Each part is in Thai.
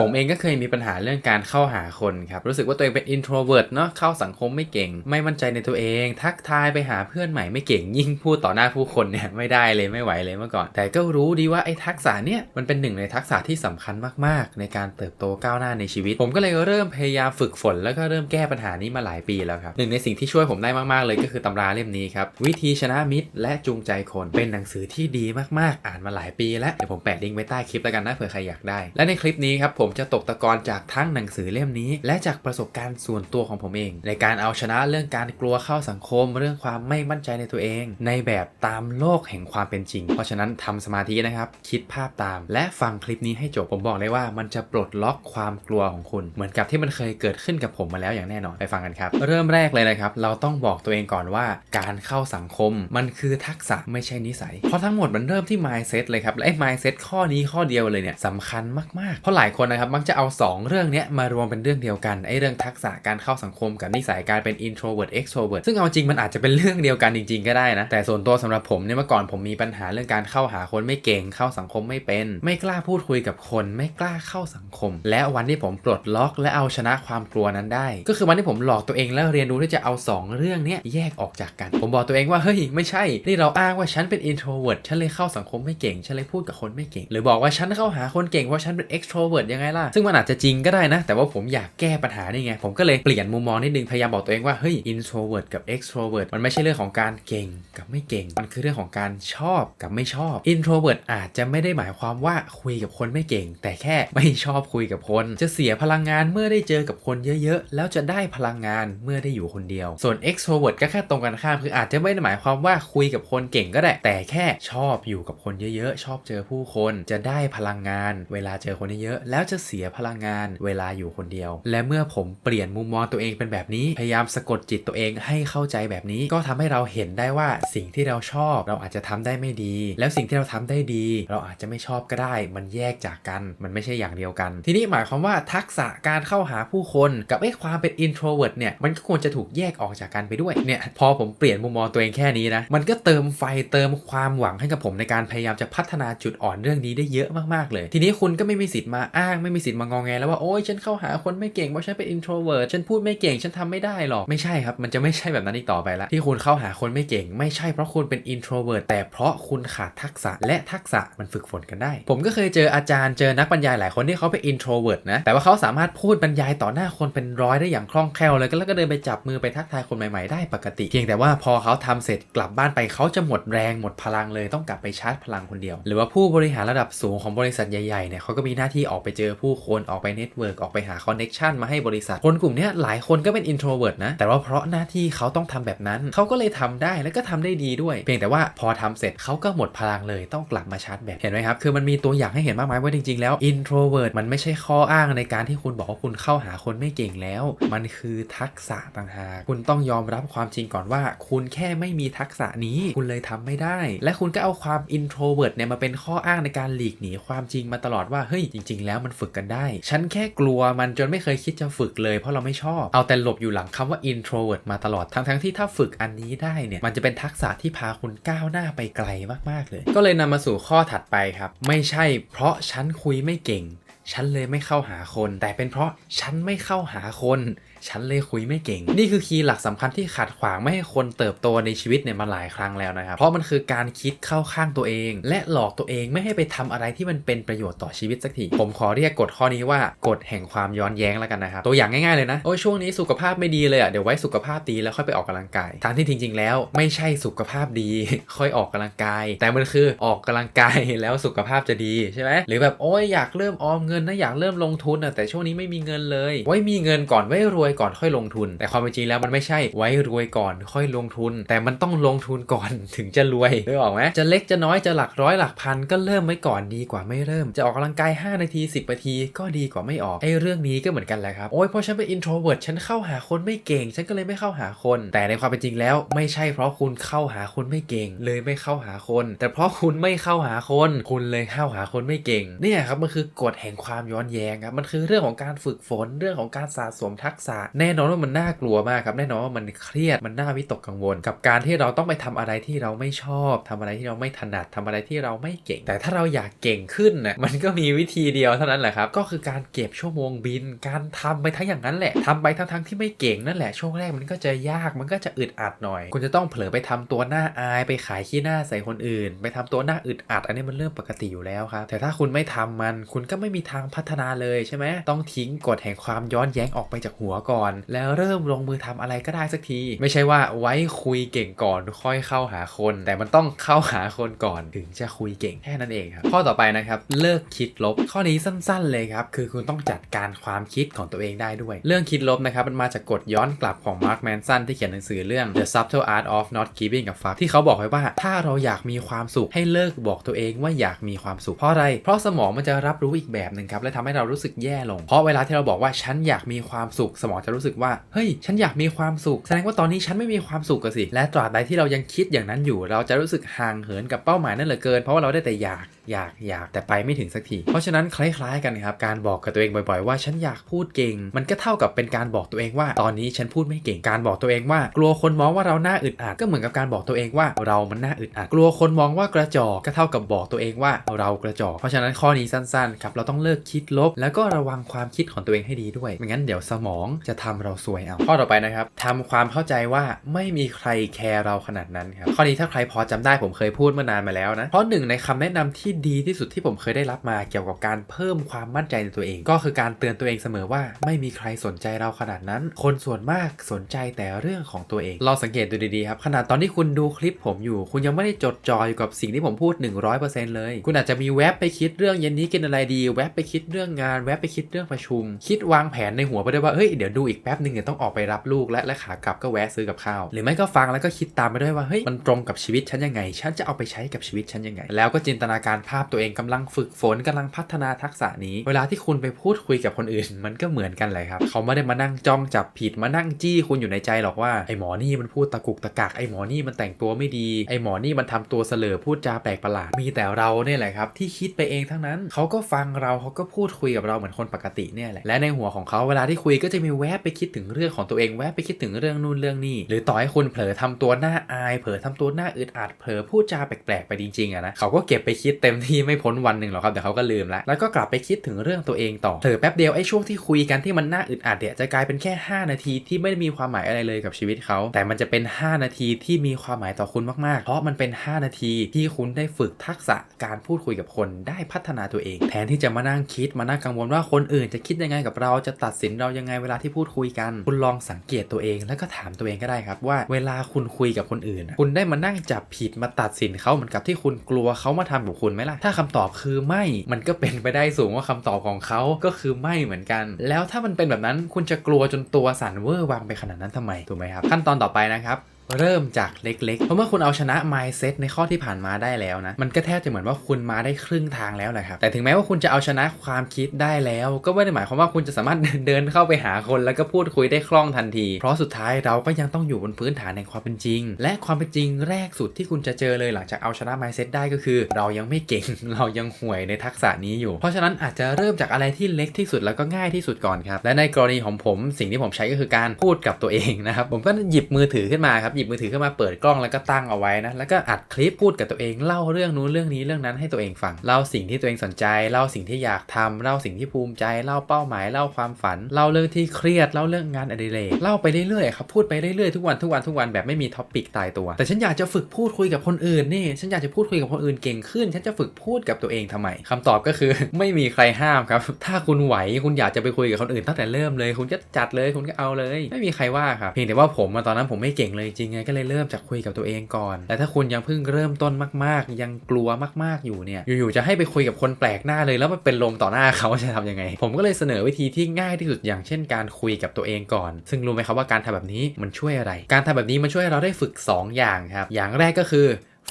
ผมเองก็เคยมีปัญหาเรื่องการเข้าหาคนครับ รู้สึกว่าตัวเองเป็น introvert เนาะเข้าสังคมไม่เก่ง ไม่มั่นใจในตัวเอง ทักทายไปหาเพื่อนใหม่ไม่เก่งยิ่งพูดต่อหน้าผู้คนเนี่ยไม่ได้เลยไม่ไหวเลยเมื่อก่อน แต่ก็รู้ดีว่าไอ้ทักษะเนี่ยมันเป็นหนึ่งในทักษะที่สำคัญมากๆ ในการเติบโตก้าวหน้าในชีวิต ผมก็เลยเริ่มพยายามฝึกฝน แล้วก็เริ่มแก้ปัญหานี้มาหลายปีแล้วครับหนึ่งในสิ่งที่ช่วยผมได้มากๆเลยก็คือตำราเล่มนี้ครับวิธีชนะมิตร และจูงใจคนเป็นหนังสือที่ดีมากๆ อ่านมาหลายปี แล้วเดี๋ยวผมแปะลิงก์ไว้ใต้คลิปแล้วกันนะเผื่อใครอยากได้ และในคลิปนี้ครับผมมจะตกตะกอนจากทั้งหนังสือเล่มนี้ และจากประสบการณ์ส่วนตัวของผมเอง ในการเอาชนะเรื่องการกลัวเข้าสังคม เรื่องความไม่มั่นใจในตัวเอง ในแบบตามโลกแห่งความเป็นจริง เพราะฉะนั้นทำสมาธินะครับ คิดภาพตาม และฟังคลิปนี้ให้จบผมบอกเลยว่ามันจะปลดล็อกความกลัวของคุณ เหมือนกับที่มันเคยเกิดขึ้นกับผมมาแล้วอย่างแน่นอนไปฟังกันครับ เริ่มแรกเลยนะครับ เราต้องบอกตัวเองก่อนว่า การเข้าสังคมมันคือทักษะไม่ใช่นิสัย เพราะทั้งหมดมันเริ่มที่ mindset เลยครับและไอ้ mindset ข้อนี้ข้อเดียวเลยเนี่ยสำคัญมากๆ เพราะหลายคนนะครับมักจะเอา 2 เรื่องนี้มารวมเป็นเรื่องเดียวกันไอ้เรื่องทักษะการเข้าสังคมกับนิสัยการเป็น introvert extrovert ซึ่งเอาจริงมันอาจจะเป็นเรื่องเดียวกันจริงๆก็ได้นะแต่ส่วนตัวสำหรับผมเนี่ยเมื่อก่อนผมมีปัญหาเรื่องการเข้าหาคนไม่เก่งเข้าสังคมไม่เป็น ไม่กล้าพูดคุยกับคน ไม่กล้าเข้าสังคม และวันที่ผมปลดล็อกและเอาชนะความกลัวนั้นได้ ก็คือวันที่ผมหลอกตัวเองแล้วเรียนรู้ที่จะเอาสองเรื่องนี้แยกออกจากกัน ผมบอกตัวเองว่าเฮ้ยไม่ใช่นี่เราอ้างว่าฉันเป็น introvert ฉันเลยเข้าสังคมไม่เก่งฉันเลยพูดกับคนไม่เก่ง หรือบอกว่าฉันเข้าหาคนเก่งเพราะฉันเป็น extrovert ยังไงล่ะ ซึ่งมันอาจจะจริงก็ได้นะ แต่ว่าผมอยากแก้ปัญหานี่ไง ผมก็เลยเปลี่ยนมุมมองนิดนึง พยายามบอกตัวเองว่า เฮ้ย introvert กับ extrovert มันไม่ใช่เรื่องของการเก่งกับไม่เก่ง มันคือเรื่องของการชอบกับไม่ชอบ introvert อาจจะไม่ได้หมายความว่าคุยกับคนไม่เก่ง แต่แค่ไม่ชอบคุยกับคน จะเสียพลังงานเมื่อได้เจอกับคนเยอะๆ แล้วจะได้พลังงานเมื่อได้อยู่คนเดียว ส่วน extrovert ก็แค่ตรงกันข้าม คืออาจจะไม่ได้หมายความว่าคุยกับคนเก่งก็ได้ แต่แค่ชอบอยู่กับคนเยอะๆ ชอบเจอผู้คน จะได้พลังงาน เวลาเจอคนเยอะๆ แล้วจะเสียพลังงานเวลาอยู่คนเดียว และเมื่อผมเปลี่ยนมุมมองตัวเองเป็นแบบนี้ พยายามสะกดจิตตัวเองให้เข้าใจแบบนี้ ก็ทำให้เราเห็นได้ว่าสิ่งที่เราชอบ เราอาจจะทำได้ไม่ดี แล้วสิ่งที่เราทำได้ดี เราอาจจะไม่ชอบก็ได้ มันแยกจากกัน มันไม่ใช่อย่างเดียวกัน ทีนี้หมายความว่าทักษะการเข้าหาผู้คนกับไอ้ความเป็น introvert เนี่ย มันก็ควรจะถูกแยกออกจากกันไปด้วย เนี่ย พอผมเปลี่ยนมุมมองตัวเองแค่นี้นะ มันก็เติมไฟเติมความหวังให้กับผมในการพยายามจะพัฒนาจุดอ่อนเรื่องนี้ได้เยอะมากๆเลย ทีนี้คุณก็ไม่มีสิทธิ์มาอ้างไม่มีสิทธิ์มางองแงแล้วว่าโอ๊ยฉันเข้าหาคนไม่เก่งเพราะฉันเป็น introvert ฉันพูดไม่เก่งฉันทำไม่ได้หรอกไม่ใช่ครับมันจะไม่ใช่แบบนั้นอีกต่อไปละที่คุณเข้าหาคนไม่เก่ง ไม่ใช่เพราะคุณเป็น introvert แต่เพราะคุณขาดทักษะและทักษะมันฝึกฝนกันได้ ผมก็เคยเจออาจารย์เจอนักบรรยายหลายคนที่เขาเป็น introvert นะแต่ว่าเขาสามารถพูดบรรยายต่อหน้าคนเป็นร้อยได้อย่างคล่องแคล่วเลยก็แล้วก็เดินไปจับมือไปทักทายคนใหม่ๆได้ปกติ เพียงแต่ว่าพอเขาทำเสร็จกลับบ้านไปเขาจะหมดแรงหมดพลังเลยต้องกลับไปชาร์จพลังคนเดียว หรือว่าผู้บริหารระดับสูงของบริษัทใหญ่ๆเนี่ยเขาก็มีหน้าที่ออกไปเจอผู้คนออกไปเน็ตเวิร์กออกไปหาคอนเน็กชันมาให้บริษัท คนกลุ่มนี้หลายคนก็เป็น introvert นะ แต่ว่าเพราะหน้าที่เขาต้องทำแบบนั้น เขาก็เลยทำได้แล้วก็ทำได้ดีด้วย เพียงแต่ว่าพอทำเสร็จเขาก็หมดพลังเลยต้องกลับมาชาร์จแบตเห็นไหมครับคือมันมีตัวอย่างให้เห็นมากมายว่าจริงๆแล้ว introvert มันไม่ใช่ข้ออ้างในการที่คุณบอกว่าคุณเข้าหาคนไม่เก่งแล้ว มันคือทักษะต่างหากคุณต้องยอมรับความจริงก่อนว่า คุณแค่ไม่มีทักษะนี้คุณเลยทำไม่ได้ และคุณก็เอาความ introvert เนี่ยมาเป็นข้ออ้างในการหลีกหนีความจริงมาตลอดว่าเฮ้ยจริง ๆ แล้วมันฝึกกันได้ ฉันแค่กลัวมันจนไม่เคยคิดจะฝึกเลยเพราะเราไม่ชอบ เอาแต่หลบอยู่หลังคำว่า introvert มาตลอดทั้งๆที่ถ้าฝึกอันนี้ได้เนี่ย มันจะเป็นทักษะที่พาคุณก้าวหน้าไปไกลมากๆเลย ก็เลยนำมาสู่ข้อถัดไปครับ ไม่ใช่เพราะฉันคุยไม่เก่งฉันเลยไม่เข้าหาคน แต่เป็นเพราะฉันไม่เข้าหาคน ฉันเลยคุยไม่เก่ง นี่คือคีย์หลักสำคัญที่ขัดขวางไม่ให้คนเติบโตในชีวิตเนี่ยมาหลายครั้งแล้วนะครับเพราะมันคือการคิดเข้าข้างตัวเอง และหลอกตัวเองไม่ให้ไปทำอะไรที่มันเป็นประโยชน์ต่อชีวิตสักทีผมขอเรียกกฎข้อนี้ว่ากฎแห่งความย้อนแย้งแล้วกันนะครับตัวอย่างง่ายๆเลยนะโอ้ยช่วงนี้สุขภาพไม่ดีเลยอะเดี๋ยวไว้สุขภาพดีแล้วค่อยไปออกกำลังกายทางที่จริง ๆ แล้วไม่ใช่สุขภาพดี ค่อยออกกำลังกาย แต่มันคือออกกำลังกายแล้วสุขภาพจะดีใช่ไหมหรือแบบโอ้ยอยากเริ่มออมเงินนะอยากเริ่มลงทุนอะแต่ช่วงนี้ไม่มีเงินเลยไว้มีเงินก่อนไว้รวยก่อนค่อยลงทุน แต่ความเป็นจริงแล้วมันไม่ใช่ไว้รวยก่อนค่อยลงทุน แต่มันต้องลงทุนก่อนถึงจะรวยนึกออกไหมจะเล็กจะน้อยจะหลักร้อยหลักพันก็เริ่มไว้ก่อนดีกว่าไม่เริ่ม จะออกกำลังกาย 5 นาที 10นาทีก็ดีกว่าไม่ออกไอ้เรื่องนี้ก็เหมือนกันแหละครับโอ้ยเพราะฉันเป็น introvert ฉันเข้าหาคนไม่เก่ง ฉันก็เลยไม่เข้าหาคน แต่ในความเป็นจริงแล้วไม่ใช่เพราะคุณเข้าหาคนไม่เก่ง เลยไม่เข้าหาคน แต่เพราะคุณไม่เข้าหาคน คุณเลยเข้าหาคนไม่เก่งเนี่ยครับมันคือกฎแห่งความย้อนแย้งครับมันคือเรื่องของการฝึกฝนเรื่องของการสะสมทักษะแน่นอนว่ามันน่ากลัวมากครับ แน่นอนว่ามันเครียดมันน่าวิตกกังวล กับการที่เราต้องไปทำอะไรที่เราไม่ชอบทำอะไรที่เราไม่ถนัดทำอะไรที่เราไม่เก่ง แต่ถ้าเราอยากเก่งขึ้นนะมันก็มีวิธีเดียวเท่านั้นแหละครับ ก็คือการเก็บชั่วโมงบิน การทำไปทั้งอย่างนั้นแหละทำไปทั้งๆที่ไม่เก่งนั่นแหละช่วงแรกมันก็จะยากมันก็จะอึดอัดหน่อย คุณจะต้องเผลอไปทำตัวหน้าอายไปขายขี้หน้าใส่คนอื่น ไปทำตัวหน้าอึดอัด อันนี้มันเรื่องปกติอยู่แล้วครับแต่ถ้าคุณไม่ทำมัน คุณก็ไม่มีทางพัฒนาเลยใช่ไหมต้องทิ้งกฎแห่งความย้อนแย้งออกไปจากหัวก่อนแล้วเริ่มลงมือทำอะไรก็ได้สักที ไม่ใช่ว่าไว้คุยเก่งก่อนค่อยเข้าหาคน แต่มันต้องเข้าหาคนก่อนถึงจะคุยเก่งแค่นั้นเองครับ ข้อต่อไปนะครับเลิกคิดลบ ข้อนี้สั้นๆเลยครับ คือคุณต้องจัดการความคิดของตัวเองได้ด้วย เรื่องคิดลบนะครับมันมาจากกฎย้อนกลับของมาร์คแมนสันที่เขียนหนังสือเรื่อง The Subtle Art of Not Giving a Fuck ที่เขาบอกไว้ว่าถ้าเราอยากมีความสุขให้เลิกบอกตัวเองว่าอยากมีความสุขเพราะอะไร เพราะสมองมันจะรับรู้อีกแบบหนึ่งครับและทำให้เรารู้สึกแย่ลง เพราะเวลาที่เราบอกว่าฉันอยากมีความสุขสมองจะรู้สึกว่า เฮ้ย ฉันอยากมีความสุข แสดงว่าตอนนี้ฉันไม่มีความสุขกันสิ และตราบใดที่เรายังคิดอย่างนั้นอยู่ เราจะรู้สึกห่างเหินกับเป้าหมายนั่นเหลือเกิน เพราะว่าเราได้แต่อยาก อยากอยากแต่ไปไม่ถึงสักที เพราะฉะนั้นคล้ายๆกันครับ การบอกกับตัวเองบ่อยๆ ว่าฉันอยากพูดเก่ง มันก็เท่ากับเป็นการบอกตัวเองว่า ตอนนี้ฉันพูดไม่เก่ง การบอกตัวเองว่า กลัวคนมองว่าเราหน้าอึดอัดก็เหมือนกับการบอกตัวเองว่าเรามันหน้าอึดอัด กลัวคนมองว่ากระจอกก็เท่ากับบอกตัวเองว่าเรากระจอก เพราะฉะนั้นข้อนี้สั้นๆครับเราต้องเลิกคิดลบ แล้วก็ระวังความคิดของตัวเองให้ดีด้วย ไม่งั้นเดี๋ยวสมองจะทำเราซวยเอาข้อต่อไปนะครับทำความเข้าใจว่าไม่มีใครแคร์เราขนาดนั้นครับข้อนี้ถ้าใครพอจำได้ผมเคยพูดเมื่อนานมาแล้วนะเพราะหนึ่งในคำแนะนำที่ดีที่สุดที่ผมเคยได้รับมาเกี่ยวกับการเพิ่มความมั่นใจในตัวเอง ก็คือการเตือนตัวเองเสมอว่า ไม่มีใครสนใจเราขนาดนั้น คนส่วนมากสนใจแต่เรื่องของตัวเองลองสังเกตดูดีๆครับขนาดตอนที่คุณดูคลิปผมอยู่ คุณยังไม่ได้จดจ่ออยู่กับสิ่งที่ผมพูด 100%เลย คุณอาจจะมีแวบไปคิดเรื่องเย็นนี้กินอะไรดี แวบไปคิดเรื่องงานแวบไปคิดเรื่องประชุม คิดวางแผนในหัวไปด้วยว่าเฮ้ยเดี๋ยวดูอีกแป๊บหนึ่งเดี๋ยวต้องออกไปรับลูกและและขากลับก็แวะซื้อกับข้าว หรือไม่ก็ฟังแล้วก็คิดตามไปด้วยว่าเฮ้ยมันตรงกับชีวิตฉันยังไง ฉันจะเอาไปใช้กับชีวิตฉันยังไง แล้วก็จินตนาการภาพตัวเองกำลังฝึกฝนกำลังพัฒนาทักษะนี้ เวลาที่คุณไปพูดคุยกับคนอื่น มันก็เหมือนกันเลยครับ เขาไม่ได้มานั่งจ้องจับผิดมานั่งจี้คุณอยู่ในใจหรอกว่าไอ้หมอนี่มันพูดตะกุกตะกักไอ้หมอนี่มันแต่งตัวไม่ดีไอ้หมอนี่มันทำตัวเสลอพูดจาแปลกประหลาด มีแต่เราเนี่ยแหละครับที่คิดไปเองทั้งนั้น เขาก็ฟังเราเขาก็พูดคุยกับเราเหมือนคนปกติเนี่ยแหละ และในหัวของเขาเวลาที่คุยก็จะมีแวบไปคิดถึงเรื่องของตัวเองแวบไปคิดถึงเรื่องนู่นเรื่องนี่หรือต่อให้คุณเผลอทำตัวหน้าอาย เผลอทำตัวหน้าอึดอัดเผลอพูดจาแปลกๆไปจริงๆอะนะเขาก็เก็บไปคิดเต็มที่ไม่พ้นวันหนึ่งหรอกครับเดี๋ยวเขาก็ลืมละแล้วก็กลับไปคิดถึงเรื่องตัวเองต่อเผลอแป๊บเดียวไอ้ช่วงที่คุยกันที่มันน่าอึดอัดเนี่ยจะกลายเป็นแค่ 5 นาทีที่ไม่ได้มีความหมายอะไรเลยกับชีวิตเขา แต่มันจะเป็น 5 นาทีที่มีความหมายต่อคุณมากๆ เพราะมันเป็น 5 นาทีที่คุณได้ฝึกทักษะการพูดคุยกับคนได้พัฒนาตัวเอง แทนที่จะมานั่งคิดมานั่งกังวลว่าคนอื่นจะคิดยังไงกับเราจะตัดสินเรายังไงเวลาที่พูดคุยกัน คุณลองสังเกตตัวเอง แล้วก็ถามตัวเองก็ได้ครับว่า เวลาคุณคุยกับคนอื่น คุณได้มานั่งจับผิดมาตัดสินเขาเหมือนกับที่คุณกลัวเขามาทำกับคุณไหมล่ะ ถ้าคำตอบคือไม่ มันก็เป็นไปได้สูงว่าคำตอบของเขาก็คือไม่เหมือนกัน แล้วถ้ามันเป็นแบบนั้นคุณจะกลัวจนตัวสั่นเวอร์วางไปขนาดนั้นทำไมถูกไหมครับ ขั้นตอนต่อไปนะครับ เริ่มจากเล็กๆ เพราะเมื่อคุณเอาชนะ mindset ในข้อที่ผ่านมาได้แล้วนะ มันก็แทบจะเหมือนว่าคุณมาได้ครึ่งทางแล้วแหละครับ แต่ถึงแม้ว่าคุณจะเอาชนะความคิดได้แล้ว ก็ไม่ได้หมายความว่าคุณจะสามารถเดินเข้าไปหาคนแล้วก็พูดคุยได้คล่องทันที เพราะสุดท้ายเราก็ยังต้องอยู่บนพื้นฐานในความเป็นจริง และความเป็นจริงแรกสุดที่คุณจะเจอเลยหลังจากเอาชนะ mindset ได้ก็คือ เรายังไม่เก่ง เรายังห่วยในทักษะนี้อยู่ เพราะฉะนั้นอาจจะเริ่มจากอะไรที่เล็กที่สุดแล้วก็ง่ายที่สุดก่อนครับ และในกรณีของผมสิ่งที่ผมใช้ก็คือการพูดกับตัวเองนะครับ ผมก็หยิบมือถือขึ้นมาครับหยิบมือถือขึ้นมาเปิดกล้องแล้วก็ตั้งเอาไว้นะ แล้วก็อัดคลิปพูดกับตัวเองเล่าเรื่องนู้นเรื่องนี้เรื่องนั้นให้ตัวเองฟังเล่าสิ่งที่ตัวเองสนใจเล่าสิ่งที่อยากทำเล่าสิ่งที่ภูมิใจเล่าเป้าหมายเล่าความฝันเล่าเรื่องที่เครียดเล่าเรื่องงานอดิเรกเล่าไปเรื่อยๆครับพูดไปเรื่อยๆทุกวันทุกวันทุกวันแบบไม่มีท็อปิกตายตัว แต่ฉันอยากจะฝึกพูดคุยกับคนอื่นนี่ฉันอยากจะพูดคุยกับคนอื่นเก่งขึ้น ฉันจะฝึกพูดกับตัวเองทำไมคำตอบก็คือไม่มีใครห้ามครับ ถ้าคุณไหวคุณอยากจะไปคุยกับคนอื่นตั้งแต่เริ่มเลย คุณจะจัดเลยคุณก็เอาเลย ไม่มีใครว่าครับเพียงแต่ว่าผมตอนนั้นผมไม่เก่งเลยจริงงไงก็เลยเริ่มจากคุยกับตัวเองก่อน แต่ถ้าคุณยังเพิ่งเริ่มต้นมาก ๆ ยังกลัวมากๆอยู่เนี่ย อยู่ๆจะให้ไปคุยกับคนแปลกหน้าเลยแล้วมันเป็นลมต่อหน้าเขาจะทำยังไง ผมก็เลยเสนอวิธีที่ง่ายที่สุดอย่างเช่นการคุยกับตัวเองก่อน ซึ่งรู้ไหมครับว่าการทำแบบนี้มันช่วยอะไร การทำแบบนี้มันช่วยเราได้ฝึก 2 อย่างครับ อย่างแรกก็คือ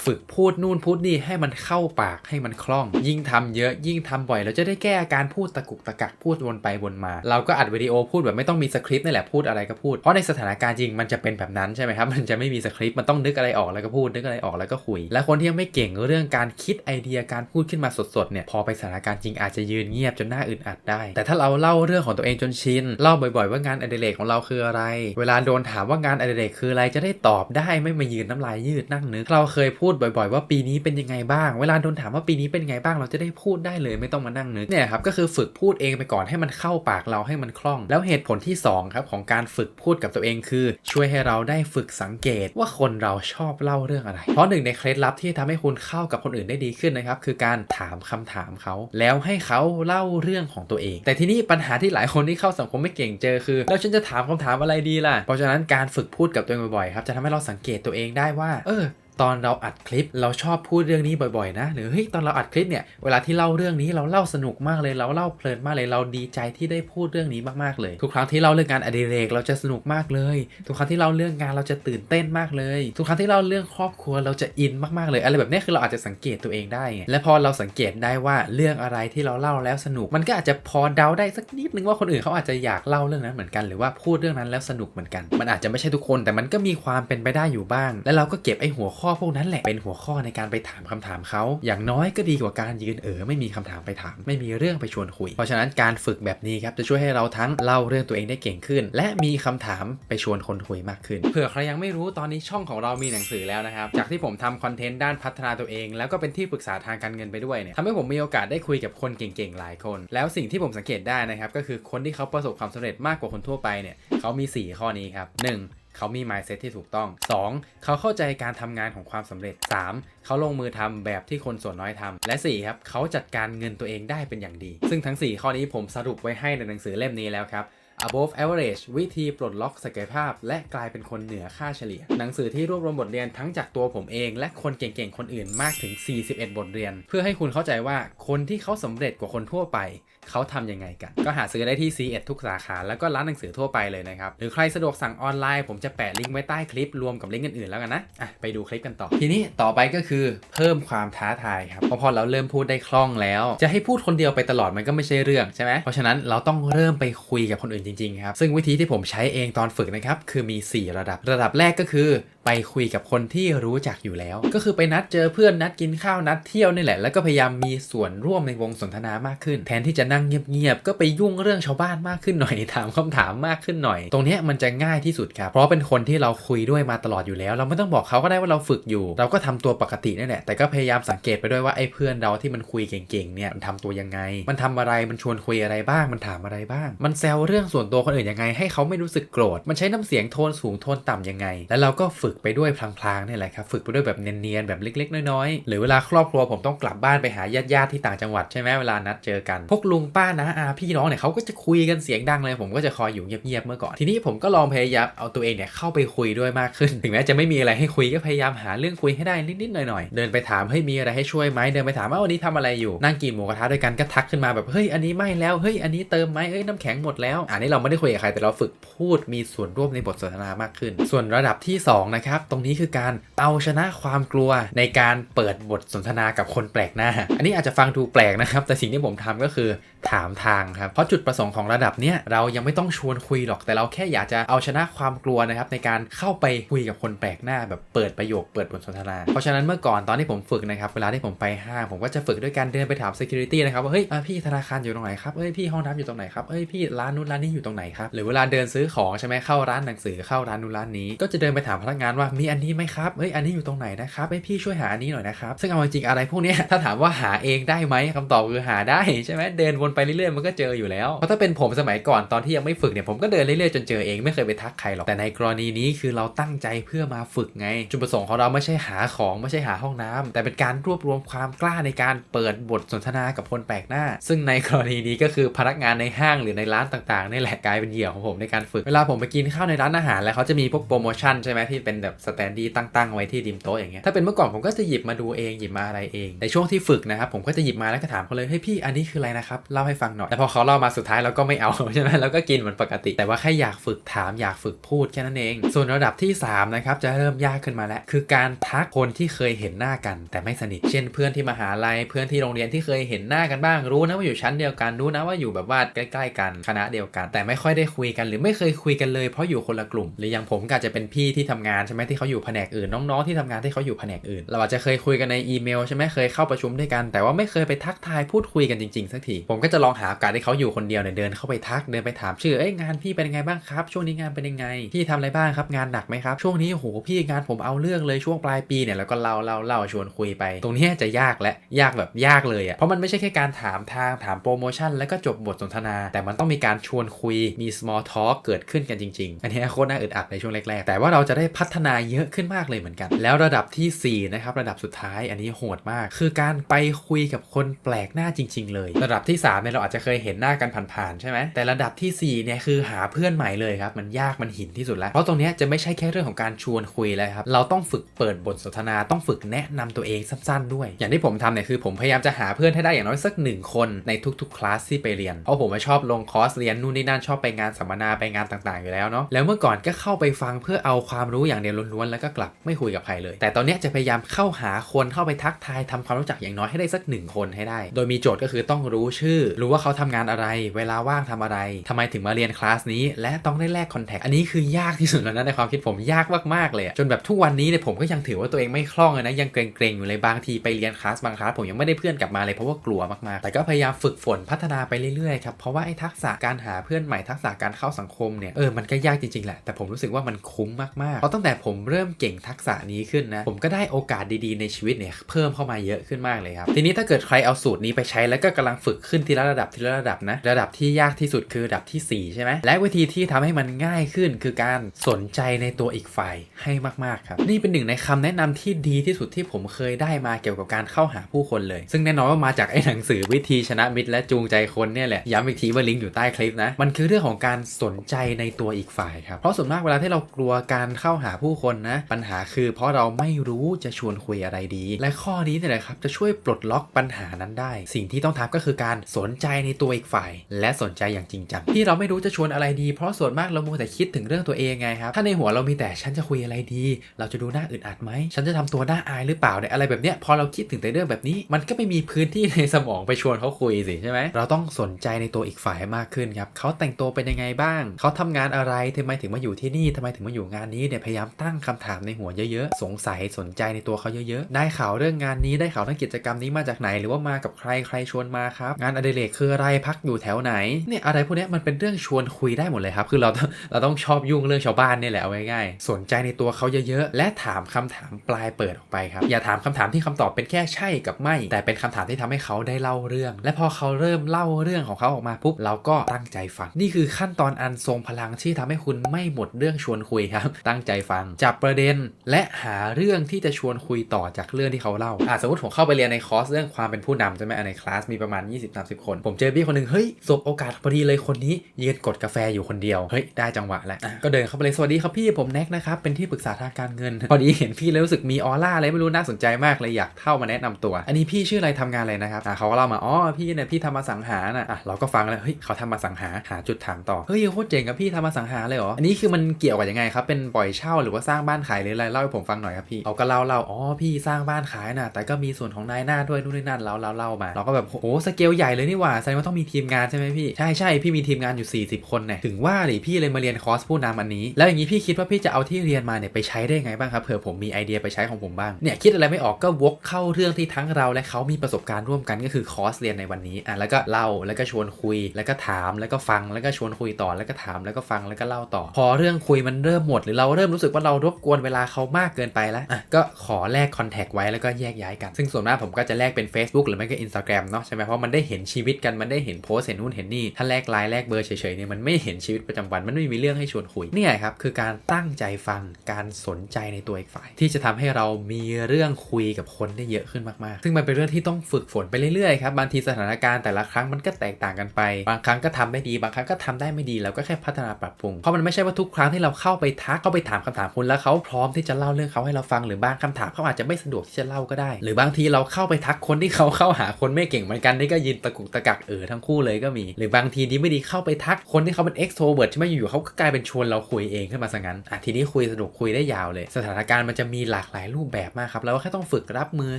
ฝึกพูดนู่นพูดนี่ให้มันเข้าปากให้มันคล่อง ยิ่งทำเยอะยิ่งทำบ่อย เราจะได้แก้อาการพูดตะกุกตะกักพูดวนไปวนมา เราก็อัดวิดีโอพูดแบบไม่ต้องมีสคริปต์นี่แหละพูดอะไรก็พูด เพราะในสถานการณ์จริงมันจะเป็นแบบนั้นใช่ไหมครับมันจะไม่มีสคริปต์มันต้องนึกอะไรออกแล้วก็พูดนึกอะไรออกแล้วก็คุย และคนที่ยังไม่เก่งเรื่องการคิดไอเดียการพูดขึ้นมาสดๆเนี่ยพอไปสถานการณ์จริงอาจจะยืนเงียบจนหน้าอึดอัดได้ แต่ถ้าเราเล่าเรื่องของตัวเองจนชินเล่าบ่อยๆ ว่างานอดิเรกของเราคืออะไร เวลาโดนถามว่างานอดิเรกคืออะไรจะได้ตอบได้ไม่มายืนน้ำลายยืดนั่งนึกเราเคยพูดูดบ่อยๆ ว่าปีนี้เป็นยังไงบ้าง เวลาโดนถามว่าปีนี้เป็นยังไงบ้าง เราจะได้พูดได้เลยไม่ต้องมานั่งนึกเนี่ยครับก็คือฝึกพูดเองไปก่อนให้มันเข้าปากเราให้มันคล่อง แล้วเหตุผลที่สองครับของการฝึกพูดกับตัวเองคือ ช่วยให้เราได้ฝึกสังเกตว่าคนเราชอบเล่าเรื่องอะไร เพราะหนึ่งในเคล็ดลับที่ทำให้คุณเข้ากับคนอื่นได้ดีขึ้นนะครับคือการถามคำถามเขา แล้วให้เขาเล่าเรื่องของตัวเอง แต่ทีนี้ปัญหาที่หลายคนที่เข้าสังคมไม่เก่งเจอคือ แล้วฉันจะถามคำถามอะไรดีล่ะ เพราะฉะนั้นการฝึกพูดกับตัวเองบ่อยๆครับจะทำให้เราสังเกตตัวเองได้ว่า เออ ตอนเราอัดคลิปเราชอบพูดเรื่องนี้บ่อยๆ นะ หรือเฮ้ยตอนเราอัดคลิปเนี่ยเวลาที่เล่าเรื่องนี้เราเล่าสนุกมากเลยเราเล่าเพลินมากเลยเราดีใจที่ได้พูดเรื่องนี้มากๆเลย ทุกครั้งที่เล่าเรื่องงานอดิเรกเราจะสนุกมากเลย ทุกครั้งที่เล่าเรื่องงานเราจะตื่นเต้นมากเลย ทุกครั้งที่เล่าเรื่องครอบครัวเราจะอินมากๆเลย อะไรแบบนี้คือเราอาจจะสังเกตตัวเองได้ไงและพอเราสังเกตได้ว่าเรื่องอะไรที่เราเล่าแล้วสนุก มันก็อาจจะพอเดาได้สักนิดนึงว่าคนอื่นเขาอาจจะอยากเล่าเรื่องนั้นเหมือนกันหรือว่าพูดเรื่องนั้นแล้วสนุกเหมือนกัน มันอาจจะไม่ใช่ทุกคน แต่มันก็มีความเป็นไปได้อยู่บ้าง และเราก็เก็บไอ้หัวข้อพวกนั้นแหละเป็นหัวข้อในการไปถามคำถามเขาอย่างน้อยก็ดีกว่าการยืนเออไม่มีคำถามไปถาม ไม่มีเรื่องไปชวนคุย เพราะฉะนั้นการฝึกแบบนี้ครับจะช่วยให้เราทั้งเล่าเรื่องตัวเองได้เก่งขึ้น และมีคำถามไปชวนคนคุยมากขึ้นเผื่อใครยังไม่รู้ตอนนี้ช่องของเรามีหนังสือแล้วนะครับจากที่ผมทำคอนเทนต์ด้านพัฒนาตัวเอง แล้วก็เป็นที่ปรึกษาทางการเงินไปด้วยเนี่ยทำให้ผมมีโอกาสได้คุยกับคนเก่งๆหลายคน แล้วสิ่งที่ผมสังเกตได้นะครับก็คือคนที่เขาประสบความสำเร็จมากกว่าคนทั่วไปเนี่ยเขามี 4 ข้อนี้ครับหนึ่ง เขามี mindset ที่ถูกต้อง 2. เขาเข้าใจการทำงานของความสำเร็จ 3. เขาลงมือทำแบบที่คนส่วนน้อยทำและ 4. ครับ เขาจัดการเงินตัวเองได้เป็นอย่างดี ซึ่งทั้ง 4 ข้อนี้ผมสรุปไว้ให้ในหนังสือเล่มนี้แล้วครับ above average วิธีปลดล็อกศักยภาพ และกลายเป็นคนเหนือค่าเฉลี่ย หนังสือที่รวบรวมบทเรียนทั้งจากตัวผมเอง และคนเก่งๆ คนอื่นมากถึง 41 บทเรียน เพื่อให้คุณเข้าใจว่าคนที่เขาสำเร็จกว่าคนทั่วไป เขาทำยังไงกัน ก็หาซื้อได้ที่ C1 ทุกสาขา แล้วก็ร้านหนังสือทั่วไปเลยนะครับ หรือใครสะดวกสั่งออนไลน์ ผมจะแปะลิงก์ไว้ใต้คลิปรวมกับลิงก์อื่นๆแล้วกันนะอะไปดูคลิปกันต่อ ทีนี้ต่อไปก็คือเพิ่มความท้าทายครับพราะพอเราเริ่มพูดได้คล่องแล้ว จะให้พูดคนเดียวไปตลอดมันก็ไม่ใช่เรื่องใช่ไหมเพราะฉะนั้นเราต้องเริ่มไปคุยกับคนอื่นจริงๆครับซึ่งวิธีที่ผมใช้เองตอนฝึกนะครับคือมี 4 ระดับ ระดับแรกก็คือไปคุยกับคนที่รู้จักอยู่แล้ว ก็คือไปนัดเจอเพื่อนนัดกินข้าวนัดเที่ยวนี่แหละแล้วก็พยายามมีส่วนร่วมในวงสนทนามากขึ้น แทนที่จะนงเงียบๆก็ไปยุ่งเรื่องชาวบ้านมากขึ้นหน่อยถามคำถามมากขึ้นหน่อย ตรงนี้มันจะง่ายที่สุดครับ เพราะเป็นคนที่เราคุยด้วยมาตลอดอยู่แล้ว เราไม่ต้องบอกเขาก็ได้ว่าเราฝึกอยู่ เราก็ทำตัวปกตินั่นแหละแต่ก็พยายามสังเกตไปด้วยว่าไอ้เพื่อนเราที่มันคุยเก่งๆเนี่ยมันทำตัวยังไง มันทำอะไรมันชวนคุยอะไรบ้าง มันถามอะไรบ้าง มันแซวเรื่องส่วนตัวคนอื่นยังไง ให้เขาไม่รู้สึกโกรธมันใช้น้ำเสียงโทนสูงโทนต่ำยังไง แล้วเราก็ฝึกไปด้วยพลางๆนี่แหละครับฝึกไปด้วยแบบเนียนๆแบบเล็ก ๆ น้อยๆหรือเวลาครอบครัวผมต้องกลับบ้านไปหาญาติๆที่ต่างจังหวัดใช่ไหมเวลานัดเจอกันพวกลุงป้านะอาพี่น้องเนี่ยเขาก็จะคุยกันเสียงดังเลย ผมก็จะคอยอยู่เงียบๆเมื่อก่อน ทีนี้ผมก็ลองพยายามเอาตัวเองเนี่ยเข้าไปคุยด้วยมากขึ้น ถึงแม้จะไม่มีอะไรให้คุยก็พยายามหาเรื่องคุยให้ได้นิดๆหน่อยๆ เดินไปถามเฮ้ยมีอะไรให้ช่วยไหมเดินไปถามว่าวันนี้ทำอะไรอยู่ นั่งกินหมูกระทะด้วยกันก็ทักขึ้นมาแบบเฮ้ยอันนี้ไม่แล้วเฮ้ยอันนี้เติมไหมเอ้ยน้ำแข็งหมดแล้วอันนี้เราไม่ได้คุยกับใครแต่เราฝึกพูดมีส่วนร่วมในบทสนทนามากขึ้น ส่วนระดับที่สองนะครับตรงนี้คือการเอาชนะความกลัวในการเปิดบทสนทนากับคนแปลกหน้า อันนี้อาจจะฟังดูแปลกนะครับแต่สิ่งที่ผมทำก็คือ ถามทางครับ เพราะจุดประสงค์ของระดับเนี้ยเรายังไม่ต้องชวนคุยหรอกแต่เราแค่อยากจะเอาชนะความกลัวนะครับในการเข้าไปคุยกับคนแปลกหน้าแบบเปิดประโยคเปิดบทสนทนา เพราะฉะนั้นเมื่อก่อนตอนที่ผมฝึกนะครับเวลาที่ผมไปห้างผมก็จะฝึกด้วยการเดินไปถาม security นะครับว่าเฮ้ยพี่ธนาคารอยู่ตรงไหนครับเอ้ยพี่ห้องน้ำอยู่ตรงไหนครับเอ้ยพี่ร้านนู้นร้านนี้อยู่ตรงไหนครับหรือเวลาเดินซื้อของใช่ไหมเข้าร้านหนังสือเข้าร้านนู้นร้านนี้ ก็จะเดินไปถามพนักงานว่ามีอันนี้ไหมครับเอ้ยอันนี้อยู่ตรงไหนนะครับเอ้ยพี่ช่วยหาอันนี้หน่อยนะครับซึ่งเอาจริงอะไรพวกนี้ถ้าถามว่าหาเองได้ไหมคำตอบคือหาได้ใช่ไหมเดินวนไปเรื่อยๆมันก็เจออยู่แล้วเพราะถ้าเป็นผมสมัยก่อนตอนที่ยังไม่ฝึกเนี่ยผมก็เดินเรื่อยๆจนเจอเองไม่เคยไปทักใครหรอกแต่ในกรณีนี้คือเราตั้งใจเพื่อมาฝึกไง จุดประสงค์ของเราไม่ใช่หาของไม่ใช่หาห้องน้ำแต่เป็นการรวบรวมความกล้าในการเปิดบทสนทนากับคนแปลกหน้า ซึ่งในกรณีนี้ก็คือพนักงานในห้างหรือในร้านต่างๆนี่แหละกลายเป็นเหยื่อของผมในการฝึกเวลาผมไปกินข้าวในร้านอาหารแล้วเขาจะมีพวกโปรโมชั่นใช่ไหมที่เป็นแบบสแตนดี้ตั้งๆไว้ที่ริมโต๊ะอย่างเงี้ยถ้าเป็นเมื่อก่อนผมก็จะหยิบมาดูเองหยิบมาอะไรเอง ในช่วงที่ฝึกนะครับผมก็จะหยิบมาแล้วก็ถามเขาเลยเฮ้ยพี่อันนี้คืออะไรนะครับเล่าให้ฟังหน่อย แต่พอเขาเล่ามาสุดท้ายเราก็ไม่เอาใช่ไหมเราก็กินเหมือนปกติ แต่ว่าแค่อยากฝึกถามอยากฝึกพูดแค่นั้นเอง ส่วนระดับที่สามนะครับจะเริ่มยากขึ้นมาแล้ว คือการทักคนที่เคยเห็นหน้ากัน แต่ไม่สนิท เช่นเพื่อนที่มหาลัยเพื่อนที่โรงเรียนที่เคยเห็นหน้ากันบ้างรู้นะว่าอยู่ชั้นเดียวกันรู้นะว่าอยู่แบบว่าใกล้ๆ กันคณะเดียวกัน แต่ไม่ค่อยได้คุยกันหรือไม่เคยคุยกันเลยเพราะอยู่คนละกลุ่ม หรืออย่างผมก็อาจจะเป็นพี่ที่ทำงานใช่ไหมที่เขาอยู่แผนกอื่นน้องๆที่ทำงานที่เขาอยู่แผนกอื่น เราอาจจะเคยคุยกันในอีเมลใช่ไหมเคยเข้าประชุมด้วยกัน แต่ว่าไม่เคยไปทักทายพูดคุยกันจริงๆสักทีผมก็จะลองหาโอกาสที่เขาอยู่คนเดียวเนี่ยเดินเข้าไปทักเดินไปถามชื่อเอ้ยงานพี่เป็นยังไงบ้างครับ ช่วงนี้งานเป็นยังไงพี่ทำอะไรบ้างครับงานหนักไหมครับ ช่วงนี้โหพี่งานผมเอาเรื่องเลยช่วงปลายปีเนี่ยแล้วก็เล่าเล่าเล่าชวนคุยไป ตรงนี้จะยากและยากแบบยากเลยอะ่ะเพราะมันไม่ใช่แค่การถามทางถามโปรโมชั่นแล้วก็จบบทสนทนา แต่มันต้องมีการชวนคุยมี small talk เกิดขึ้นกันจริง ๆ อันนี้โคตรน่าอึดอัดในช่วงแรกๆแต่ว่าเราจะได้พัฒนาเยอะขึ้นมากเลยเหมือนกัน แล้วระดับทีสี่4นะครับระดับสุดท้ายอันนี้โหดมาก คือการไปคุยกับคนแปลกหน้าจริง ๆ เลย ระดับที่ 3เนี่ยเราอาจจะเคยเห็นหน้ากันผ่านๆใช่ไหมแต่ระดับทีสี่4เนี่ยคือหาเพื่อนใหม่เลยครับมันยากมันหินที่สุดแล้ว เพราะตรงนี้จะไม่ใช่แค่เรื่องของการชวนคุยแล้วครับเราต้องฝึกเปิดบทสนทนาต้องฝึกแนะนำตัวเองสั้นๆ ด้วย อย่างที่ผมทำเนี่ยคือผมพยายามจะหาเพื่อนให้ได้อย่างน้อยสักหนึ่งคนในทุกๆคลาสที่ไปเรียนเพราะผมชอบลงคอร์สเรียนนู่นนี่นั่นชอบไปงานสัมมนาไปงานต่างๆอยู่แล้วเนาะแล้วเมื่อก่อนก็เข้าไปฟังเพื่อเอาความรู้อย่างเดียวล้วนๆแล้วก็กลับไม่คุยกับใครเลย แต่ตอนนี้จะพยายามเข้าหาคนเข้าไปทักทายทำความรู้จักอย่างน้อยให้ได้สักหนึ่งคนให้ได้ โดยมีโจทย์ก็คือต้องรู้ชื่อรู้ว่าเขาทำงานอะไร เวลาว่างทำอะไรทำไมถึงมาเรียนคลาสนี้ และต้องได้แลกคอนแทคอันนี้คือยากที่สุดแล้วนะในความคิดผมยากมากๆเลยจนแบบทุกวันนี้เนี่ยผมก็ยังถือว่าตัวเองไม่คล่องเลยนะยังเกรงๆอยู่เลยบางทีไปเรียนคลาสบางคลาสผมยังไม่ได้เพื่อนกลับมาเลยเพราะว่ากลัวมากๆ แต่ก็พยายามฝึกฝนพัฒนาไปเรื่อยๆครับเพราะว่าไอ้ทักษะการหาเพื่อนใหม่ทักษะการเข้าสังคมเนี่ยเออมันก็ยากจริงๆแหละแต่ผมรู้สึกว่ามันคุ้มมากๆเพราะตั้งแต่ผมเริ่มเก่งทักษะนี้ขึ้นนะผมก็ได้โอกาสดีๆในชีวิตเนี่ยเพิ่มเข้ามาเยอะขึ้นมากเลยครับทีนี้ถ้าเกิดใครเอาสูตรนี้ไปใช้แล้วก็กำลังฝึกขึ้นทีละระดับทีละระดับนะ ระดับที่ยากที่สุดคือระดับทีสี่4 ใช่ไหมและวิธีที่ทำให้มันง่ายขึ้น คือการสนใจในตัวอีกฝ่ายให้มากๆครับ นี่เป็นหนึ่งในคำแนะนำที่ดีที่สุดที่ผมเคยได้มาเกี่ยวกับการเข้าหาผู้คนเลย ซึ่งแน่นอนว่ามาจากไอ้หนังสือวิธีชนะมิตรและจูงใจคนเนี่ยแหละย้ำอีกทีว่าลิงก์อยู่ใต้คลิปนะมันคือเรื่องของการสนใจในตัวอีกฝ่ายครับเพราะส่วนมากเวลาที่เรากลัวการเข้าหาผู้คนนะ ปัญหาคือเพราะเราไม่รู้จะชวนคุยอะไรดี และข้อนี้เนี่ยแหละครับจะช่วยปลดล็อกปัญหานั้นได้ สิ่งที่ต้องทำก็คือการสนนใจในตัวอีกฝ่าย และสนใจอย่างจริงจังที่เราไม่รู้จะชวนอะไรดีเพราะส่วนมากเรามัวแต่คิดถึงเรื่องตัวเองไงครับถ้าในหัวเรามีแต่ฉันจะคุยอะไรดี เราจะดูหน่าอึดอัดไหมฉันจะทำตัวหน่าอายหรือเปล่าเนี่ยอะไรแบบเนี้ยพอเราคิดถึงแต่เรื่องแบบนี้ มันก็ไม่มีพื้นที่ในสมองไปชวนเขาคุยสิใช่ไหมเราต้องสนใจในตัวอีกฝ่ายมากขึ้นครับเขาแต่งตัวเป็นยังไงบ้าง เขาทำงานอะไรทำไมถึงมาอยู่ที่นี่ทำไมถึงมาอยู่งานนี้เนี่ยพยายามตั้งคำถามในหัวเยอะๆ สงสัยสนใจในตัวเขาเยอะๆ ได้ข่าวเรื่องงานนี้ได้ข่าวเรื่องกิจกรรมนี้มาจากไหน หรือว่ามากับใครใครชวนมาครับ งานอดิเรกคืออะไรพักอยู่แถวไหนเนี่ยอะไรพวกนี้มันเป็นเรื่องชวนคุยได้หมดเลยครับ คือเราต้องเราต้องชอบยุ่งเรื่องชาวบ้านนี่แหละเอาง่ายๆสนใจในตัวเขาเยอะๆและถามคำถามปลายเปิดออกไปครับ อย่าถามคำถามที่คำตอบเป็นแค่ใช่กับไม่ แต่เป็นคำถามที่ทำให้เขาได้เล่าเรื่อง และพอเขาเริ่มเล่าเรื่องของเขาออกมาปุ๊บเราก็ตั้งใจฟัง นี่คือขั้นตอนอันทรงพลังที่ทำให้คุณไม่หมดเรื่องชวนคุยครับ ตั้งใจฟังจับประเด็นและหาเรื่องที่จะชวนคุยต่อจากเรื่องที่เขาเล่าอะสมมติผมเข้าไปเรียนในคอร์สเรื่องความเป็นผู้นำใช่ไหมในคลาสมีประมาณ 20-30คน ผมเจอพี่คนหนึ่งเฮ้ยสบโอกาสพอดีเลยคนนี้ยืนกดกาแฟอยู่คนเดียวเฮ้ยได้จังหวะแล้วอะก็เดินเข้าไปเลยสวัสดีครับพี่ผมแน็กนะครับเป็นที่ปรึกษาทางการเงิน พอดีเห็นพี่แล้วรู้สึกมีออร่าอะไรไม่รู้น่าสนใจมากเลยอยากเข้ามาแนะนำตัว อันนี้พี่ชื่ออะไรทำงานอะไรนะครับอะเขาก็เล่ามาอ๋อพี่เนี่ยพี่ทำมาสังหาน่ะอะเราก็ฟังแล้วเฮ้ยเขาทำมาสังหาหาจุดถามต่อเฮ้ยโคตรเจ๋งครับพี่ทำมาสังหาเลยเหรออันนี้คือมันเกี่ยวกับยังไงครับเป็นปล่อยเช่าหรือว่าสร้างบ้านขายหรืออะไรเล่าให้ผมฟังหน่อยครับพี่เขาก็เล่าเล่าอ๋อพี่สร้างบ้านขายน่ะแต่ก็มีส่วนของนายหน้าด้วยนู่นนี่นั่นเล่าเล่าเล่ามาเราก็แบบโอ้สเกลใหญ่เลยนี่หว่าแสดงว่าต้องมีทีมงานใช่ไหมพี่ ใช่ใช่พี่มีทีมงานอยู่ 40 คนเนี่ยถึงว่าดิพี่เลยมาเรียนคอร์สผู้นำอันนี้ แล้วอย่างนี้พี่คิดว่าพี่จะเอาที่เรียนมาเนี่ยไปใช้ได้ไงบ้างครับเผื่อผมมีไอเดียไปใช้ของผมบ้างเนี่ยคิดอะไรไม่ออกก็วกเข้าเรื่องที่ทั้งเราและเขามีประสบการณ์ร่วมกันก็คือคอร์สเรียนในวันนี้อะแล้วก็เล่าแล้วก็ชวนคุย แล้วก็ถามแล้วก็ฟังแล้วก็ชวนคุยต่อแล้วก็ถามแล้วก็ฟังแล้วก็เล่าต่อ พอเรื่องคุยมันเริ่มหมด หรือเราเริ่มรู้สึกว่าเรารบกวนเวลาเขามากเกินไปแล้วอะก็ขอแลกคอนแทคไว้แล้วก็แยกย้ายกัน ซึ่งส่วนมากผมก็จะแลกเป็น Facebook หรือไม่ก็ Instagram เนาะใช่ไหมเพราะมันได้เห็นชีวิตกันมันได้เห็นโพสเห็นนู่นเห็นนี่ถ้าแลกไลน์แลกเบอร์เฉยๆเนี่ยมันไม่เห็นชีวิตประจำวันมันไม่มีเรื่องให้ชวนคุยเนี่ยครับคือการตั้งใจฟังการสนใจในตัวอีกฝ่าย ที่จะทำให้เรามีเรื่องคุยกับคนได้เยอะขึ้นมากๆ ซึ่งมันเป็นเรื่องที่ต้องฝึกฝนไปเรื่อยๆครับบางทีสถานการณ์แต่ละครั้งมันก็แตกต่างกันไป บางครั้งก็ทำได้ดี บางครั้งก็ทำได้ไม่ดีเราก็แค่พัฒนาปรับปรุงเพราะมันไม่ใช่ว่าทุกครั้งที่เราเข้าไปทักเข้าไปถามคำถามคุณแล้วเขาพร้อมที่จะเล่าเรื่องเขาให้เราฟังหรือบางคำถามเขาอาจจะไม่สะดวกที่จะเล่าก็ได้ หรือบางทีเราเข้าไปทักคนที่เขาเข้าหาคนไม่เก่งเหมือนกันนี่ก็ยืนตะกุกกุกตะกักเออทั้งคู่เลยก็มี หรือบางทีดีไม่ดีเข้าไปทักคนที่เขาเป็น extrovert ใช่ไหมอยู่ๆเขาก็กลายเป็นชวนเราคุยเองขึ้นมาซะงั้นอะทีนี้คุยสนุกคุยได้ยาวเลย สถานการณ์มันจะมีหลากหลายรูปแบบมากครับแล้วก็แค่ต้องฝึกรับมือ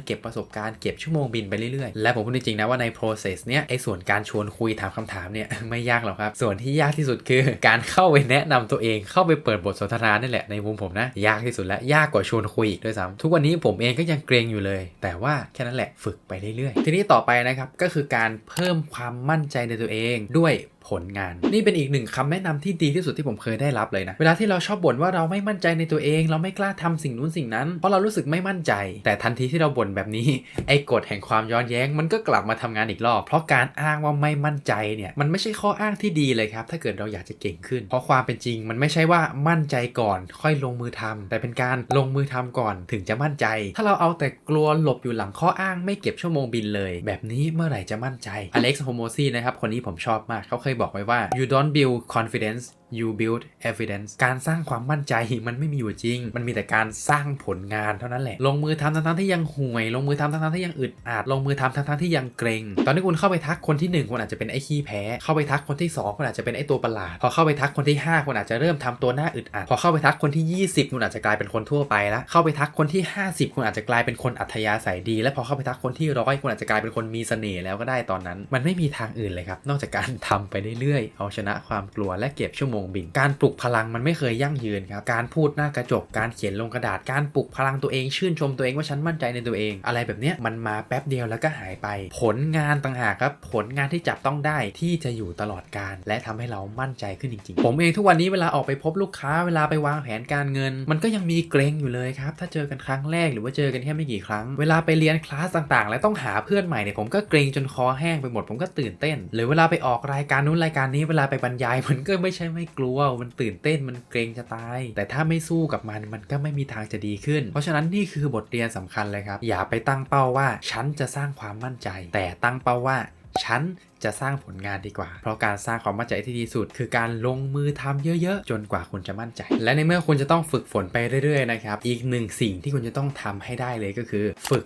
เก็บประสบการณ์เก็บชั่วโมงบินไปเรื่อยๆ และผมพูดจริงๆนะว่าใน process เนี้ยไอ้ส่วนการชวนคุยถามคำถามเนี่ยไม่ยากหรอกครับ ส่วนที่ยากที่สุดคือ การเข้าไปแนะนำตัวเองเข้าไปเปิดบทสนทนานี่แหละในมุมผมนะยากที่สุดและยากกว่าชวนคุยอีกด้วยซ้ำทุกวันนี้ผมเองก็ยังเกรงอยู่เลย แต่ว่าแค่นั้นแหละฝึกไปเรื่อยๆ ทีนี้ต่อไปนะครับก็คือการเพิ่มความมั่นใจในตัวเอง ด้วย ผลงาน นี่เป็นอีกหนึ่งคำแนะนำที่ดีที่สุดที่ผมเคยได้รับเลยนะ เวลาที่เราชอบบ่นว่าเราไม่มั่นใจในตัวเอง เราไม่กล้าทำสิ่งนู้นสิ่งนั้น เพราะเรารู้สึกไม่มั่นใจ แต่ทันทีที่เราบ่นแบบนี้ ไอ้กฎแห่งความย้อนแย้งมันก็กลับมาทำงานอีกรอบ เพราะการอ้างว่าไม่มั่นใจเนี่ยมันไม่ใช่ข้ออ้างที่ดีเลยครับ ถ้าเกิดเราอยากจะเก่งขึ้น เพราะความเป็นจริง มันไม่ใช่ว่ามั่นใจก่อน ค่อยลงมือทำแต่เป็นการลงมือทำก่อนถึงจะมั่นใจ ถ้าเราเอาแต่กลัวหลบอยู่หลังข้ออ้างไม่เก็บชั่วโมงบินเลย แบบนี้เมื่อไหร่จะมั่นใจอเล็กซ์โฮโมซีนะครับคนนี้ผมชอบมากเขาเคยบอกไว้ว่า you don't build confidence you build evidence การสร้างความมั่นใจมันไม่มีอยู่จริง มันมีแต่การสร้างผลงานเท่านั้นแหละ ลงมือทำทั้งๆที่ยังห่วย ลงมือทำทั้งๆที่ยังอึดอัด ลงมือทำทั้งๆที่ยังเกรง ตอนที่คุณเข้าไปทักคนที่ 1คุณอาจจะเป็นไอ้ขี้แพ้ เข้าไปทักคนที่ 2คุณอาจจะเป็นไอ้ตัวประหลาด พอเข้าไปทักคนที่ 5คุณอาจจะเริ่มทำตัวหน้าอึดอัด พอเข้าไปทักคนที่ 20คุณอาจจะกลายเป็นคนทั่วไปล้วเข้าไปทักคนที่ 50คุณอาจจะกลายเป็นคนอัธยาศัยดี และพอเข้าไปทักคนที่ร้อยคุณอาจจะกลายเป็นคนมีเสน่ห์แล้วก็ได้ตอนนั้น มันไม่มีทางอื่นเลยครับ นอกจากการทำไปเรื่อยๆ เอาชนะความกลัวและเก็บชั่วโมงบิน การปลุกพลังมันไม่เคยยั่งยืนครับ การพูดหน้ากระจก การเขียนลงกระดาษ การปลุกพลังตัวเอง ชื่นชมตัวเองว่าฉันมั่นใจในตัวเอง อะไรแบบนี้มันมาแป๊บเดียวแล้วก็หายไป ผลงานต่างหากครับ ผลงานที่จับต้องได้ที่จะอยู่ตลอดการ และทำให้เรามั่นใจขึ้นจริง ๆ ผมเองทุกวันนี้เวลาออกไปพบลูกค้าเวลาไปวางแผนการเงิน มันก็ยังมีเกรงอยู่เลยครับ ถ้าเจอกันครั้งแรกหรือว่าเจอกันแค่ไม่กี่ครั้ง เวลาไปเรียนคลาสต่างๆ และต้องหาเพื่อนใหม่เนี่ยผมก็เกรงจนคอแห้งไปหมดผมก็ตื่นเต้น หรือเวลาไปออกรายการนู้นรายการนี้เวลาไปบรรยายมันก็ไม่ใช่ไม่กลัวมันตื่นเต้นมันเกรงจะตาย แต่ถ้าไม่สู้กับมันมันก็ไม่มีทางจะดีขึ้น เพราะฉะนั้นนี่คือบทเรียนสำคัญเลยครับ อย่าไปตั้งเป้าว่าฉันจะสร้างความมั่นใจ แต่ตั้งเป้าว่าฉันจะสร้างผลงานดีกว่า เพราะการสร้างความมั่นใจที่ดีสุด คือการลงมือทำเยอะๆ จนกว่าคุณจะมั่นใจ และในเมื่อคุณจะต้องฝึกฝนไปเรื่อยๆนะครับ อีกหนึ่งสิ่งที่คุณจะต้องทำให้ได้เลยก็คือ ฝึก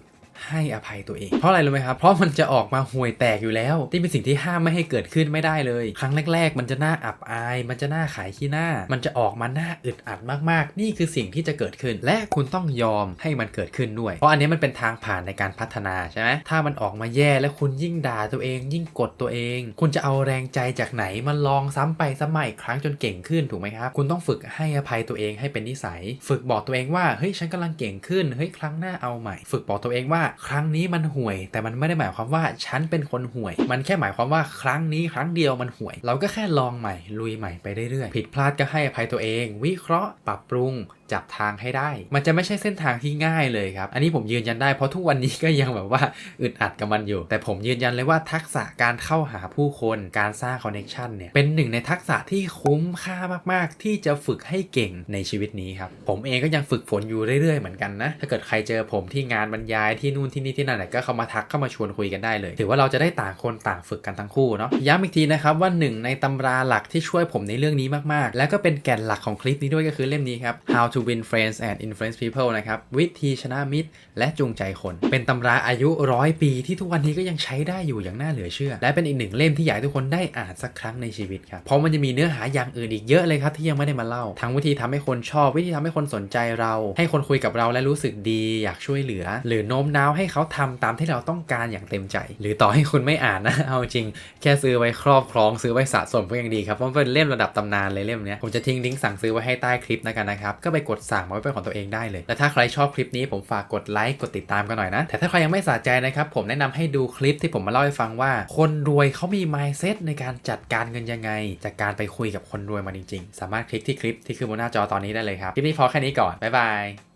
ให้อภัยตัวเอง เพราะอะไรรู้ไหมครับ เพราะมันจะออกมาห่วยแตกอยู่แล้ว ที่เป็นสิ่งที่ห้ามไม่ให้เกิดขึ้นไม่ได้เลย ครั้งแรก ๆ มันจะน่าอับอาย มันจะน่าขายขี้หน้า มันจะออกมาหน้าอึดอัดมากๆ นี่คือสิ่งที่จะเกิดขึ้น และคุณต้องยอมให้มันเกิดขึ้นด้วย เพราะอันนี้มันเป็นทางผ่านในการพัฒนาใช่ไหมถ้ามันออกมาแย่แล้วคุณยิ่งด่าตัวเอง ยิ่งกดตัวเอง คุณจะเอาแรงใจจากไหนมาลองซ้ำไปซ้ำมาอีกครั้งจนเก่งขึ้นถูกไหมครับ คุณต้องฝึกให้อภัยตัวเองให้เป็นนิสัย ฝึกบอกตัวเองว่าเฮ้ยฉันกำลังเก่งขึ้นเฮ้ยครั้งหน้าเอาใหม่ ฝึกบอกตัวเองว่าครั้งนี้มันห่วย แต่มันไม่ได้หมายความว่าฉันเป็นคนห่วย มันแค่หมายความว่าครั้งนี้ครั้งเดียวมันห่วย เราก็แค่ลองใหม่ลุยใหม่ไปเรื่อยๆผิดพลาดก็ให้อภัยตัวเอง วิเคราะห์ปรับปรุง จับทางให้ได้ มันจะไม่ใช่เส้นทางที่ง่ายเลยครับ อันนี้ผมยืนยันได้เพราะทุกวันนี้ก็ยังแบบว่าอึดอัดกับมันอยู่ แต่ผมยืนยันเลยว่าทักษะการเข้าหาผู้คน การสร้างคอนเน c ชันเนี่ย เป็นหนึ่งในทักษะที่คุ้มค่ามาก ๆ ที่จะฝึกให้เก่งในชีวิตนี้ครับ ผมเองก็ยังฝึกฝนอยู่เรื่อย ๆ เหมือนกันนะ ถ้าเกิดใครเจอผมที่งานบรรยายที่นู่นที่นี่ที่นั่นไหนก็เข้ามาทักเข้ามาชวนคุยกันได้เลย ถือว่าเราจะได้ต่างคนต่างฝึกกันทั้งคู่เนาะ ย้ำอีกทีนะครับว่าหนึ่งในตำราหลักที่ช่วยผมในเรื่องนี้มาก ๆ และก็เป็นแก่นหลักของคลิปนี้ด้วยก็คือเล่มนี้ครับ How to Win Friends and Influence People นะครับ วิธีชนะมิตรและจูงใจคน เป็นตำราอายุร้อยปีที่ทุกวันนี้ก็ยังใช้ได้อยู่อย่างน่าเหลือเชื่อ และเป็นอีกหนึ่งเล่มที่อยากให้ทุกคนได้อ่านสักครั้งในชีวิตครับ เพราะมันจะมีเนื้อหาอย่างอื่นอีกเยอะเลยครับที่ยังไม่ได้มาเล่า ทั้งวิธีทำให้คนชอบ วิธีทำให้คนสนใจเรา ให้คนคุยกับเราและรู้สึกดี อยากช่วยเหลือ หรือโน้มน้าวให้เขาทำตามที่เราต้องการอย่างเต็มใจ หรือต่อให้คุณไม่อ่านนะเอาจริง แค่ซื้อไว้ครอบครองซื้อไว้สะสมก็ยังดีครับเพราะมันเป็นเล่มระดับตำนานเลยเล่มนี้ผมจะทิ้งลิงก์สั่งซื้อไว้ให้ใต้คลิปนะกันนะครับก็ไปกดสั่งมาไว้เป็นของตัวเองได้เลย และถ้าใครชอบคลิปนี้ผมฝากกดไลค์กดติดตามกันหน่อยนะ แต่ถ้าใครยังไม่สะใจนะครับผมแนะนำให้ดูคลิปที่ผมมาเล่าให้ฟังว่า คนรวยเขามี mindset ในการจัดการเงินยังไง จากการไปคุยกับคนรวยมาจริงๆ สามารถคลิกที่คลิปที่ขึ้นบนหน้าจอตอนนี้ได้เลยครับคลิปนี้พอแค่นี้ก่อนบ๊ายบาย